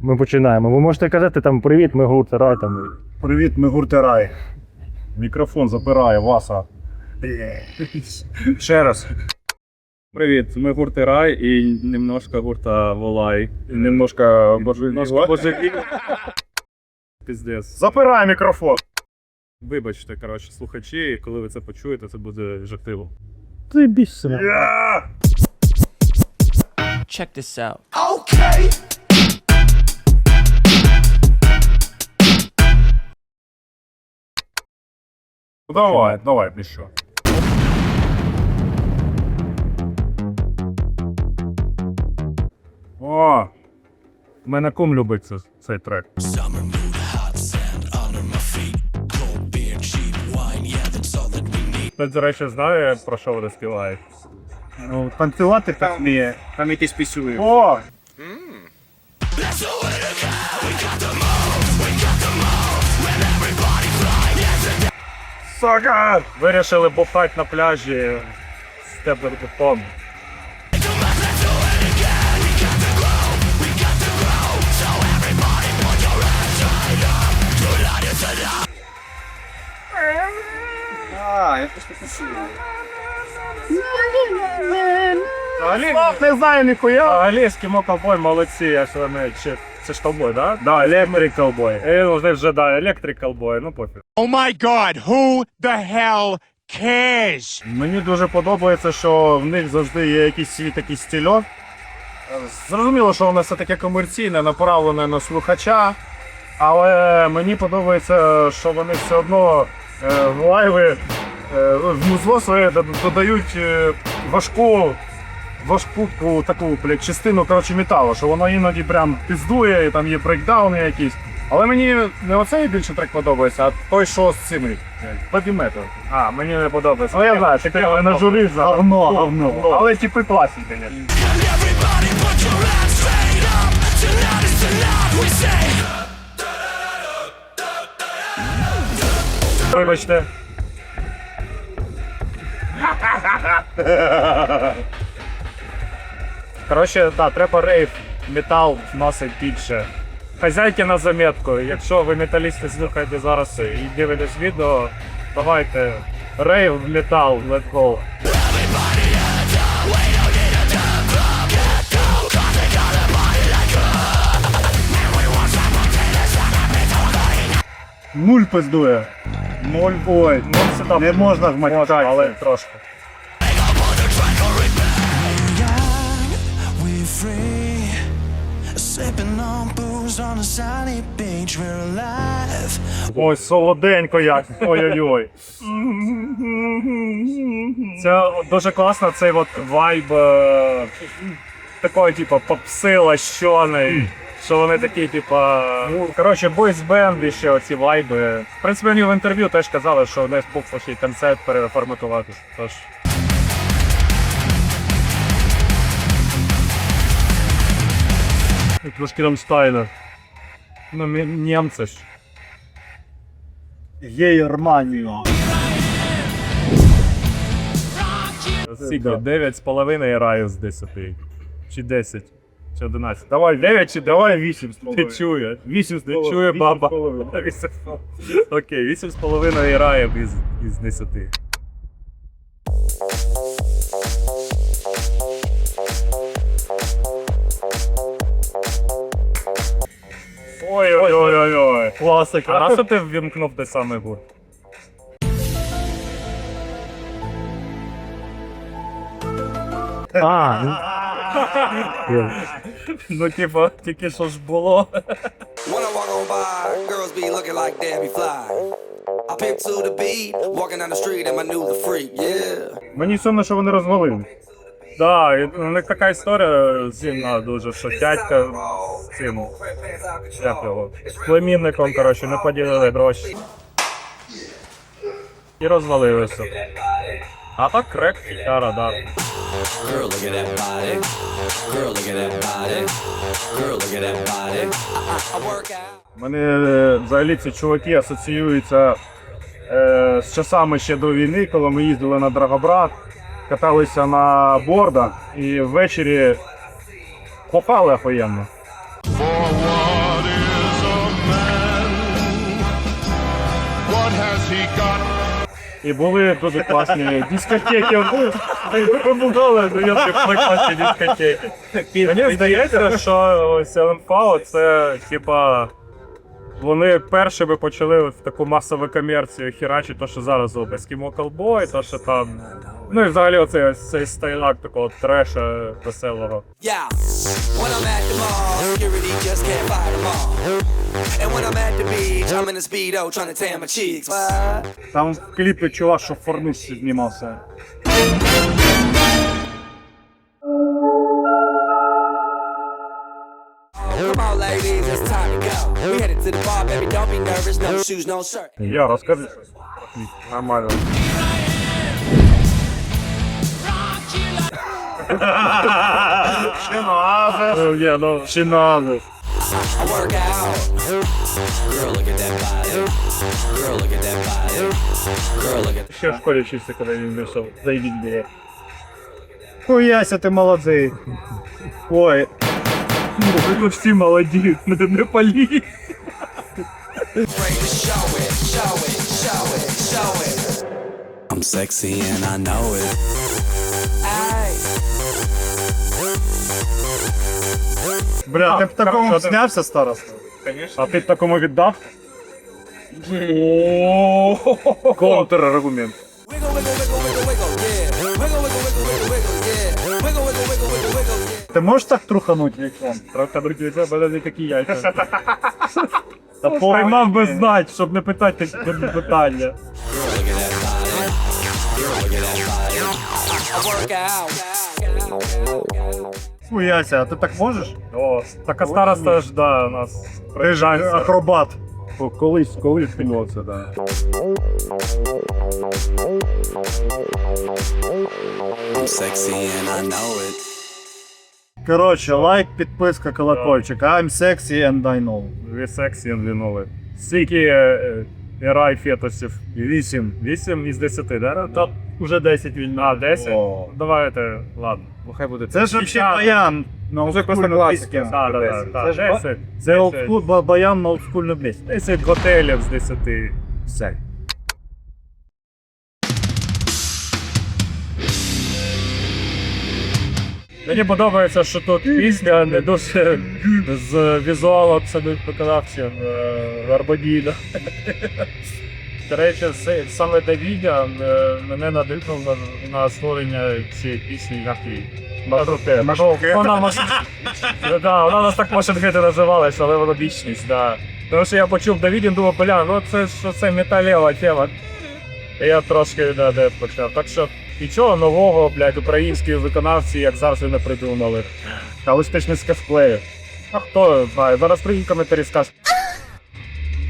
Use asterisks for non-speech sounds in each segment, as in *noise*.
Ми починаємо. Ви можете казати там привіт, ми гурт рай там. Привіт, ми гуртерай. Мікрофон запирає, Васа. Ще раз. Привіт, ми гурти Рай і немножко гурта Волай. І Немножко божевіль. Піздець. Запирай мікрофон. Вибачте, коротше, слухачі, коли ви це почуєте, це буде жахливо. Ти бісся. Я! Check this out. Ну, Давай, давай, що. О! У мене кум любить це, цей трек. Хтось, до речі, знає, про що вони співають. Ну, танцювати так вміє. Там якісь пісюли. О! Сука! Вирішили бухати на пляжі з стеблербутом. А, я просто духом. Взагалі, Не знаю ніхуя. взагалі ескімо ковбой молодці, якщо вони чи це ж ковбой, да? Да, електрик колбой. Е, ну, вони вже да, електрик ковбой, ну пофіг. Oh my god, who the hell cares? Мені дуже подобається, що в них завжди є якийсь свій такий стільок. Зрозуміло, що воно все таке комерційне, направлене на слухача. Але мені подобається, що вони все одно е, в лайви е, в музло своє додають е, важку, важку таку, блядь, частину коротше, металу, що воно іноді прям піздує, і там є брейкдауни якісь. Але мені не оцей більше трек подобається, а той, що з цими. Бебі метал. А, мені не подобається. Ну я знаю, ти тебе на журі за говно, говно. Але типи класні, звісно. Вибачте. *laughs* Коротше, так, треба рейв, метал вносить більше. Хазяйки на заметку. Якщо ви металісти слухаєте зараз і дивитесь відео, давайте рейв, метал, let's go. Нуль пиздує. Нуль. Ой, Ну, сюди не можна можна, вматюкатися. але трошки. Ой, солоденько як. Ой-ой-ой. Це дуже класно, цей от вайб е, такої, типу, попси лащоний. Що вони такі, типа. Ну, коротше, бойс бенд і ще оці вайби. В принципі, мені в інтерв'ю теж казали, що у них був такий концепт переформатувати. Тож. Трошки Рамштайна. Ну, німці ж. Гейрманію. Скільки? 9,5 раю з 10. Чи 10, чи 11. Давай 9 чи Давай вісім з Ти половиною. чує. Вісім з Не половиною. чує *laughs* Вісім з баба. половиною. Вісім. Окей, 8,5 раїв із, із 10. Класика. А на що ти ввімкнув той самий гурт? А, ну, Ну, типа, тільки що ж було. When I walk on by, girls be looking like Debbie Fly. I pimp to the beat, walking down the street and my new the freak, yeah. Мені сумно, що вони розвалили. Да, і у них така історія зімна дуже, що дядька з цим, як його, з племінником, коротше, не поділили гроші. І розвалилися. А так крек, гітара, да. Girl, look at that body. Girl, look at that body. Girl, look at that body. I, I, I work out. Мене е, взагалі ці чуваки асоціюються е, з часами ще до війни, коли ми їздили на Драгобрат, каталися на бордах і ввечері попали охуєнно. І були дуже класні дискотеки. Вибудали ну, класні дискотеки. Мені здається, що ось ЛМФАО це хіба вони першими почали в таку масову комерцію херачити, то, що зараз робить Ескімо Колбой, то, що там. Ну і взагалі оцей ось цей стайлак такого треша веселого. Yeah, when I'm at the mall, security just can't fight them all. And when I'm at the beach, I'm in a speedo trying to tan my cheeks. What? Там в кліпі чувак, що в формусі знімався. Я розкажи щось. Нормально. Ще назад. Ну, є, ну, чи надо. I work out. Girl, look at that body. Girl, look at that body. Girl, look at Ще в школі вчився, коли він вийшов. Зайдіть біля. Хуяся, ти молодий. Ой, Ви всі молоді, не, не палі. ready to show it, show it, show it, show it. I'm sexy and I know it. Ay. бля, ти б такому що ти- знявся староста? А ти такому віддав? Контраргумент. Wiggle, yeah. Ти можеш так трухануть? Трохи друзі, у тебе не такі яйця. Та Приймав би знать, щоб не питати питання. Work out. Хуяся, а ти так можеш? О, така староста ж, да, у нас Ти ж акробат. Колись, колись було це, да. I'm sexy and I know it. Коротше, лайк, підписка, колокольчик. I'm sexy and I know. Ви сексі двінули. Скільки е, е, рай фетосів? Вісім. Вісім із десяти, да? Та вже десять він. А, десять? О. Давайте, ладно. Хай буде. Це ж взагалі баян на олдскульну пісню. Так, так, так. Це ж ба- Десять. Це олдскул- ба- баян на олдскульну пісню. Десять готелів з десяти. Все. Мені подобається, що тут пісня не дуже з візуалом самих виконавців е, До речі, саме Давідя е, мене надихнув на, створення цієї пісні як і Машуке. Вона вона у нас так Машингети називалась, але вона бічність, да. Тому що я почув Давідін, думав, бля, ну це це металева тема. І я трошки почав. Так що нічого нового, блядь, українські виконавці, як завжди, не придумали. Але ж ти ж не з косплею. А хто знає, зараз приїдь коментарі скаже.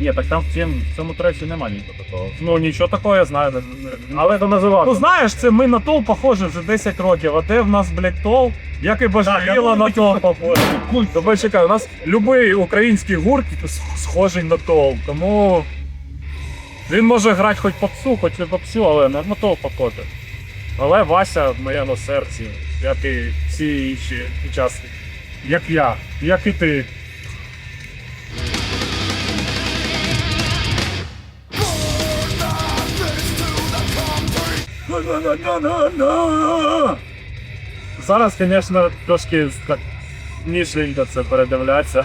Ні, так там в цьому, в цьому треці немає нічого такого. Ну нічого такого я знаю. не- не- Але то називати. Ну знаєш, це ми на тол похожі вже 10 років, а де в нас, блядь, тол? Як і божевіла на тол похоже. Тобто чекай, у нас будь-який український гурт схожий на тол, тому. Він може грати хоч попсу, хоч не попсу, але не на тол похоже. Але Вася в моєму серці, як і всі інші учасники. Як я, як і ти. Зараз, звісно, трошки ніжненько це передивляться.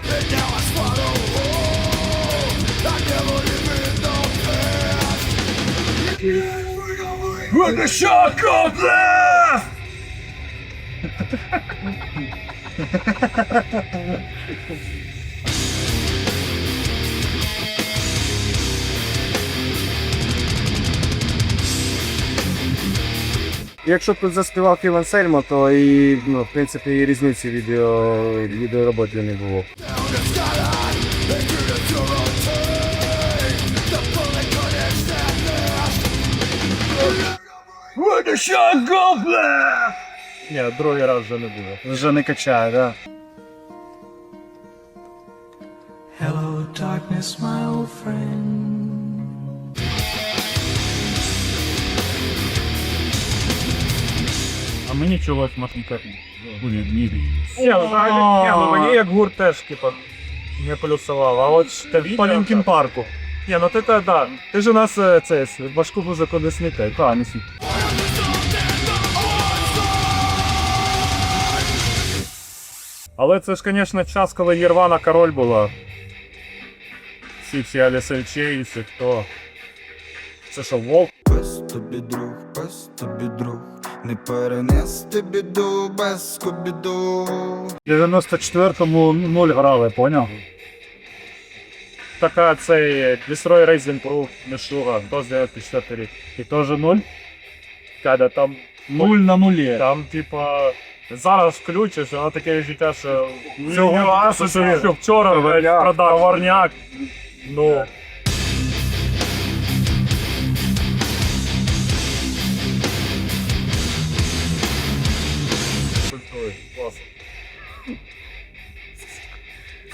Якщо тут заспівав Іван Сельмо, то і ну, в принципі і різниці відео, відеороботи не було. Ні, другий раз вже не буде. Вже не качає, да. Hello, darkness, my old friend. А мені чогось махніка. Ні, ні, ну, взагалі, ні, ну мені як гурт теж, типа, не плюсував. А от те По. Лінкін Парку. Ні, ну ти та да. Ти ж у нас е, це важку музику не смітай. Та, не смітай. Але це ж, звісно, час, коли Єрвана король була. Всі ці Аліса Чейси, хто. Це що, Волк? Пес тобі друг, пес тобі друг, не перенести біду без скобіду. В 94-му 0 грали, поняв? Така цей Destroy Racing Proof, Мишуга, до 94 рік. І теж нуль. Када там Нуль на нулі. Там, типа, зараз включиш, воно таке відчуття, що цього що, що вчора продав товарняк. Ну.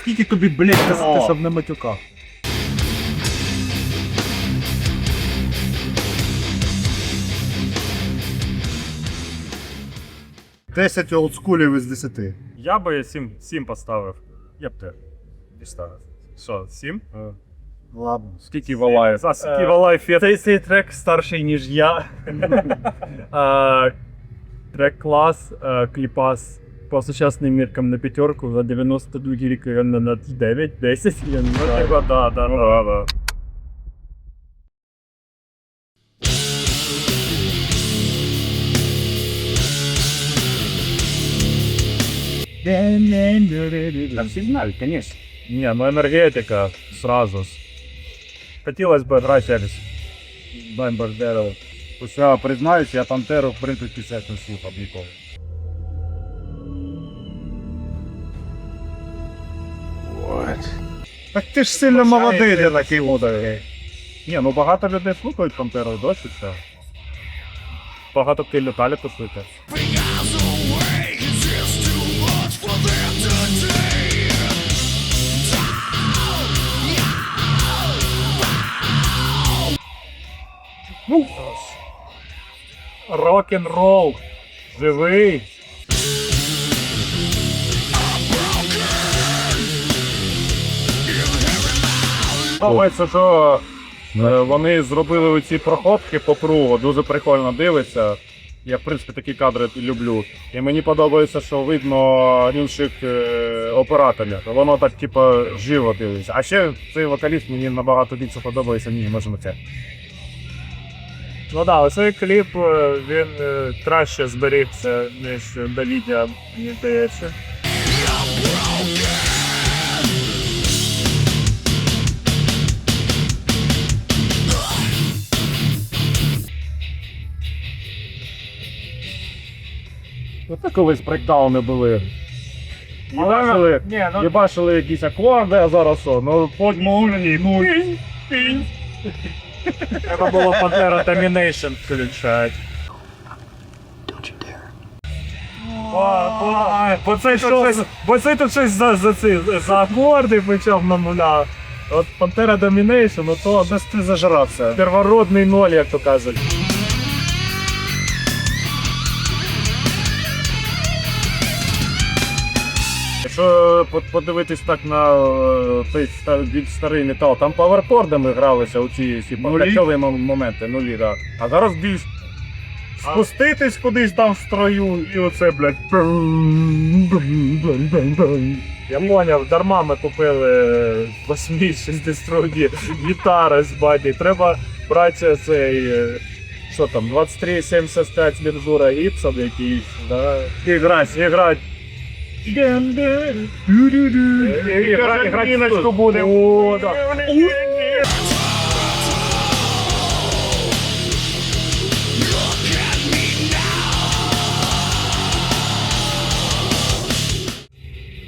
Скільки тобі, блядь, казати, щоб не матюкав? Десять олдскулів із 10. Я би 7, 7 поставив. Я б те поставив. Що, 7? Ладно. Скільки валає? А скільки валає фет? Цей, цей трек старший, ніж я. *laughs* А, Трек клас, а, кліпас по сучасним міркам на п'ятерку, за 92 рік я на на 9, 10, я не знаю. Ну, да, да, да, да. Там всі знають, звісно. Ні, ну енергетика сразу. Хотілося б грати через Баймбардеров. Хоча, признаюсь, я Пантеру, в принципі, після не слухав ніколи. Так ти ж сильно молодий для таких мудрий. Ні, ну багато людей слухають Пантеру досі це. Багато хто літалі послухає. Рок-н-рол. Живий. Подобається, що е, вони зробили оці проходки по кругу, дуже прикольно дивиться. Я, в принципі, такі кадри люблю. І мені подобається, що видно інших е, операторів. Воно так, типу, живо дивиться. А ще цей вокаліст мені набагато більше подобається, ніж може це. Ну так, цей кліп е, він е, краще зберігся, ніж до відео, мені здається. Оце колись брейкдауни були. Їбашили, Ні, ну їбашили якісь акорди, а зараз що? Ну, потім ну, треба було Pantera Domination включати. Бо, цей тут щось, бо цей тут щось за, за, ці, за акорди почав намовляв. От Пантера Domination, ну то Десь ти зажрався. первородний ноль, як то кажуть. Якщо подивитись так на е, той більш старий метал, там паверпордами гралися у ці всі моменти, нулі, да. А зараз більш спуститись кудись там в строю і оце, блядь. Я поняв, дарма ми купили 8-62 гітари з баді. Треба брати цей. е, Що там, 2375 мензура Гібсон якийсь, да? І грать, і грать. І грать, і грать буде. О, да.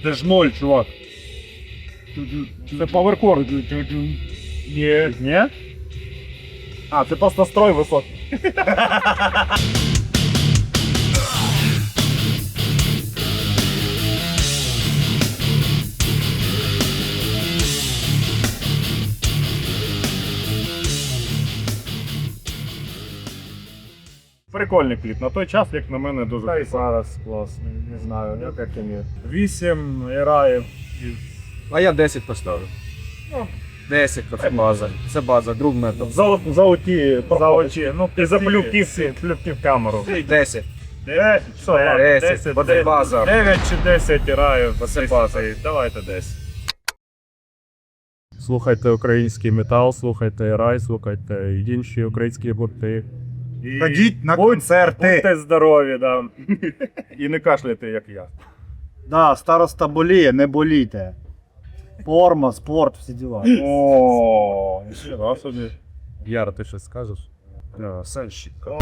Це ж ноль, чувак. Це паверкор. Ні. Ні? А, це просто строй високий. *laughs* Прикольний кліп. На той час, як на мене, дуже Та й зараз класно, не знаю, як як ні. Вісім гераїв із А я 10 поставив. 10 це база. Це база, друг метод. Золоті, золоті, золоті. Ну, і за плювки, плювки в камеру. 10. 10, що, ладно, 10, 10, бо це база. 9 чи 10 граю, бо це база. Давайте 10. Слухайте український метал, слухайте рай, слухайте інші українські гурти. І Ходіть на будь- концерти. Будьте здорові, да. І не кашляйте, як я. Да, староста боліє, не болійте. Форма, спорт, всі діла. О, ніхера собі. Яра, ти щось скажеш? Сенщик. О,